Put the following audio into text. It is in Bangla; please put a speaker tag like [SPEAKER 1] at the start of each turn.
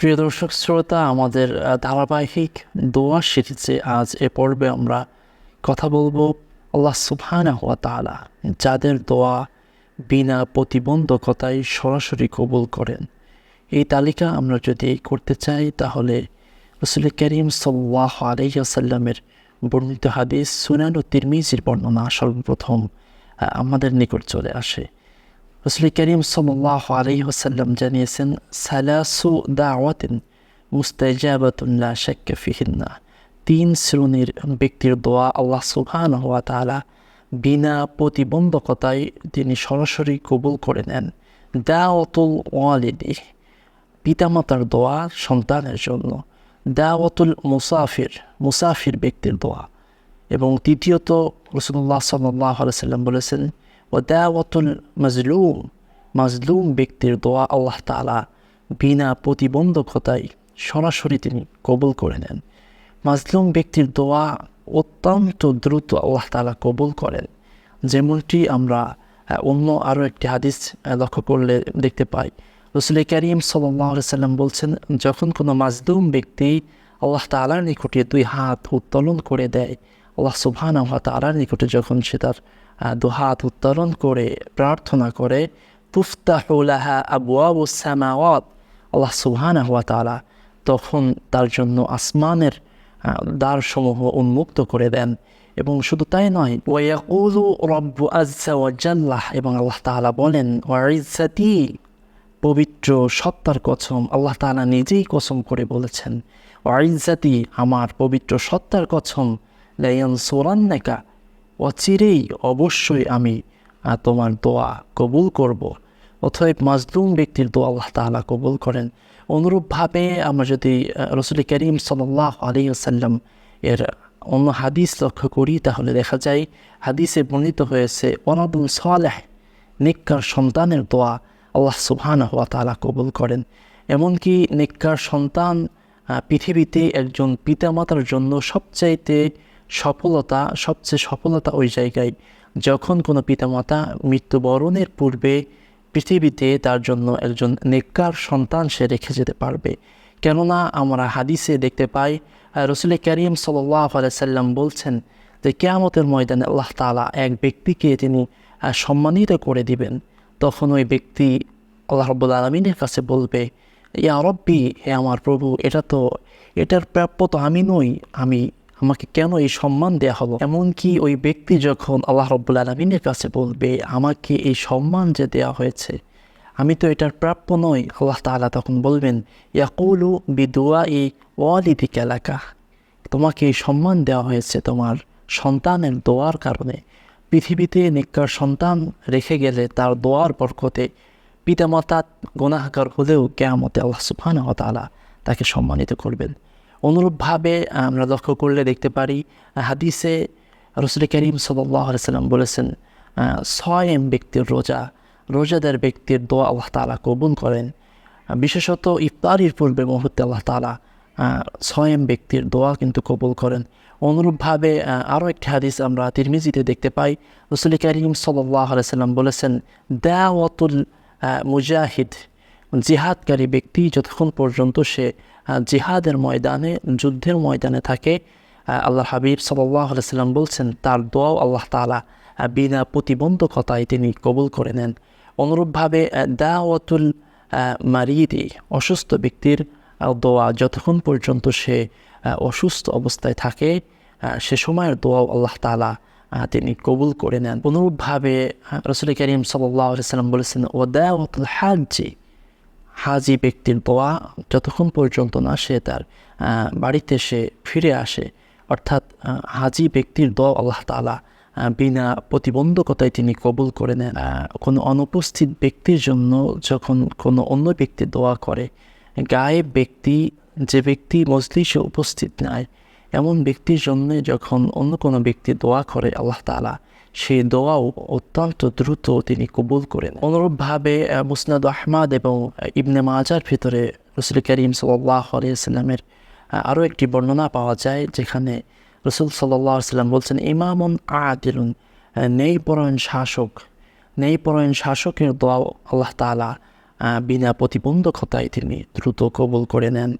[SPEAKER 1] প্রিয় দর্শক, শ্রোতা, আমাদের ধারাবাহিক দোয়া সিরিজে আজ এ পর্বে আমরা কথা বলব আল্লাহ সুবহানা হওয়া তাআলা যাদের দোয়া বিনা প্রতিবন্ধকতায় সরাসরি কবুল করেন। এই তালিকা আমরা যদি করতে চাই, তাহলে রসুল করিম সাল্লাহ আলহিহাসাল্লামের বর্ণিত হাদিস সুনান ও তিরমিজির বর্ণনা সর্বপ্রথম আমাদের নিকট চলে আসে। রসুল করিম সাল্লাহ জানিয়েছেন সালাসু দাওয়াতিন মুস্তাজাবাতুল্লাহ শাক্কা ফিহিন্না তিন শ্রেণির ব্যক্তির দোয়া আল্লাহ সুবহান হওয়া তাআলা বিনা প্রতিবন্ধকতায় তিনি সরাসরি কবুল করে নেন দাওয়াতুল ওয়ালিদি পিতামাতার দোয়া সন্তানের জন্য দাওয়াতুল মুসাফির মুসাফির ব্যক্তির দোয়া এবং তৃতীয়ত রসুল্লাহ সাল্লাহ সাল্লাম বলেছেন মাজলুম ব্যক্তির দোয়া আল্লাহ তালা বিনা প্রতিবন্ধকতায় সরাসরি তিনি কবুল করে নেন মাজলুম ব্যক্তির দোয়া অত্যন্ত দ্রুত আল্লাহ তালা কবুল করেন যেমনটি আমরা অন্য আরও একটি হাদিস লক্ষ্য করলে দেখতে পাই রসুল করিম সাল্লাম বলছেন যখন কোনো মাজলুম ব্যক্তি আল্লাহ তালার নিকটে দুই হাত উত্তোলন করে দেয় আল্লাহ সুবহানা হওয়া তালার নিকটে যখন সে তার আহ, দু হাত উত্তোলন করে প্রার্থনা করে তুফতাহুলাহা আবু আবু সামাওয়াত। আল্লাহ সুবহানা হওয়া তালা তখন তার জন্য আসমানের দ্বারসমূহ উন্মুক্ত করে দেন। এবং শুধু তাই নয় ওয়াকুলু রব্বু ওয়াজাল্লাহ এবং আল্লাহ তাআলা বলেন ওয়াইজ্জাতি পবিত্র সত্তার কসম আল্লাহ তাআলা নিজেই কসম করে বলেছেন ওয়াইজ্জাতি আমার পবিত্র সত্তার কসম লাইয়ান সোরান্নাকা অচিরেই অবশ্যই আমি তোমার দোয়া কবুল করব। অথব মাজলুম ব্যক্তির দোয়া আল্লাহ তাআলা কবুল করেন। অনুরূপভাবে আমরা যদি রসুল করিম সাল্লাহ আলী আসাল্লাম এর অন্য হাদিস লক্ষ্য করি, তাহলে দেখা যায় হাদিসে বর্ণিত হয়েছে ওনাদুল সালেহ নিক্কার সন্তানের দোয়া আল্লাহ সুবহান হওয়া তালা কবুল করেন। এমনকি নিক্কার সন্তান পৃথিবীতে একজন পিতামাতার জন্য সবচাইতে সফলতা, সবচেয়ে সফলতা ওই জায়গায়। যখন কোনো পিতামাতা মৃত্যুবরণের পূর্বে পৃথিবীতে তার জন্য একজন নেককার সন্তান সে রেখে যেতে পারবে। কেননা আমরা হাদিসে দেখতে পাই, রসুল করিম সাল্লাহ সাল্লাম বলছেন যে, কেয়ামতের ময়দানে আল্লাহ তালা এক ব্যক্তিকে তিনি সম্মানিত করে দিবেন। তখন ওই ব্যক্তি আল্লাহ রব্বুল আলমিনের কাছে বলবে, ইয়া রব্বি, হে আমার প্রভু, এটা তো, এটার প্রাপ্য তো আমি নই, আমি আমাকে কেন এই সম্মান দেয়া হলো? এমনকি ওই ব্যক্তি যখন আল্লাহ রব্বুল আলমিনের কাছে বলবে, আমাকে এই সম্মান যে দেয়া হয়েছে, আমি তো এটার প্রাপ্য নই। আল্লাহ তাআলা তখন বলবেন, ইয়াকুলু বিদুয়া ই ওয়ালিদিক এলাকা তোমাকে এই সম্মান দেওয়া হয়েছে তোমার সন্তানের দোয়ার কারণে। পৃথিবীতে নিকার সন্তান রেখে গেলে তার দোয়ার বরকতে পিতামাতা গোনাহাকার হলেও কেয়ামতে আল্লাহ ওয়া তাআলা তাকে সম্মানিত করবেন। অনুরূপভাবে আমরা লক্ষ্য করলে দেখতে পারি, হাদিসে রসুল করিম সাল্লাহ সাল্লাম বলেছেন ছয়েম ব্যক্তির রোজা, রোজাদার ব্যক্তির দোয়া আল্লাহ তালা কবুল করেন। বিশেষত ইফতারির পূর্বে মুহূর্তে আল্লাহ তালা ছয়েম ব্যক্তির দোয়া কিন্তু কবুল করেন। অনুরূপভাবে আরও একটি হাদিস আমরা তিরমিজিতে দেখতে পাই। রসুল করিম সাল্লাহ সাল্লাম বলেছেন, দাওয়াতুল মুজাহিদ, জিহাদকারী ব্যক্তি যতক্ষণ পর্যন্ত সে জিহাদের ময়দানে, যুদ্ধের ময়দানে থাকে। আল্লাহ হাবিব সাল্লাম বলছেন, তার দোয়াও আল্লাহ তালা বিনা প্রতিবন্ধকতায় তিনি কবুল করে নেন। অনুরূপভাবে দাওয়াতুল মারিদি, অসুস্থ ব্যক্তির দোয়া যতক্ষণ পর্যন্ত সে অসুস্থ অবস্থায় থাকে সে সময়ের দোয়াও আল্লাহ তালা তিনি কবুল করে নেন। অনুরূপভাবে রসুল করিম সাল্লাহ সাল্লাম বলেছেন ও দাওয়াতুল হাজি হাজি ব্যক্তির দোয়া যতক্ষণ পর্যন্ত না সে তার বাড়িতে সে ফিরে আসে, অর্থাৎ হাজি ব্যক্তির দোয়া আল্লাহ তালা বিনা প্রতিবন্ধকতায় তিনি কবুল করে নেন। কোনো অনুপস্থিত ব্যক্তির জন্য যখন কোনো অন্য ব্যক্তি দোয়া করে, গায়েব ব্যক্তি, যে ব্যক্তি মজলিসে উপস্থিত নয় এমন ব্যক্তির জন্য যখন অন্য কোনো ব্যক্তি দোয়া করে আল্লাহ তালা সেই দোয়াও অত্যন্ত দ্রুত তিনি কবুল করেন অনুরূপভাবে মুসনাদ আহমাদ এবং ইবনে মাজার ভিতরে রসুল করিম সাল্লাহ আলিয়াল্লামের আরও একটি বর্ণনা পাওয়া যায়, যেখানে রসুল সাল্লাম বলছেন, ইমামুন আদিলুন নেই পরায়ণ শাসক। নেই পরায়ণ শাসকের দোয়া আল্লাহ তালা বিনা প্রতিবন্ধকতায় তিনি দ্রুত কবুল করে নেন।